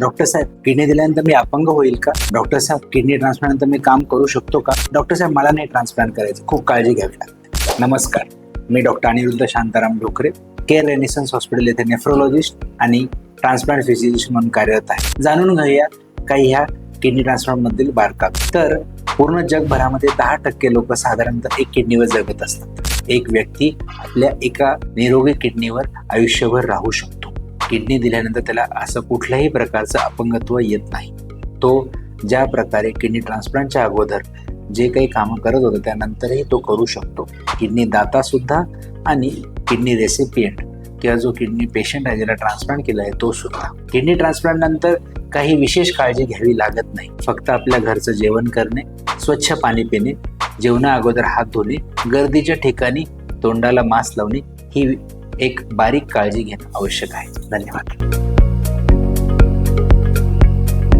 Doctor साहेब kidney दिल्यानंतर मी अपंग होईल का? डॉक्टर साहेब किडनी ट्रान्सप्लांट नंतर मी काम करू शकतो का? डॉक्टर साहेब मला नाही ट्रान्सप्लांट करायचं. खूप काळजी घ्यावी लागते. नमस्कार. मी doctor Aniruddha Shantaram Dhokre care renaissance hospital येथे नेफ्रोलॉजिस्ट आणि ट्रान्सप्लांट फिजिशियन म्हणून कार्यरत आहे. जाणून घेऊया काही ह्या किडनी ट्रान्सप्लांट मधील तर पूर्ण जगभरामध्ये दहा टक्के लोक साधारणतः एक किडनीवर जगत असतात. एक व्यक्ती आपल्या एका निरोगी किडनीवर आयुष्यभर राहू शकतो. किडनी दिल्यानंतर त्याला असं कुठल्याही प्रकारचं अपंगत्व येत नाही. तो ज्या प्रकारे किडनी ट्रान्सप्लांटच्या अगोदर जे काही कामं करत होतं त्यानंतरही तो करू शकतो. किडनी दातासुद्धा आणि किडनी रेसिपियंट किंवा जो किडनी पेशंट आहे ज्याला ट्रान्सप्लांट केला आहे तो सुद्धा. किडनी ट्रान्सप्लांट नंतर काही विशेष काळजी घ्यावी लागत नाही. फक्त आपल्या घरचं जेवण करणे स्वच्छ पाणी पिणे जेवणा अगोदर हात धुणे गर्दीच्या ठिकाणी तोंडाला मास्क लावणे ही एक बारीक काळजी घेणं आवश्यक आहे. धन्यवाद.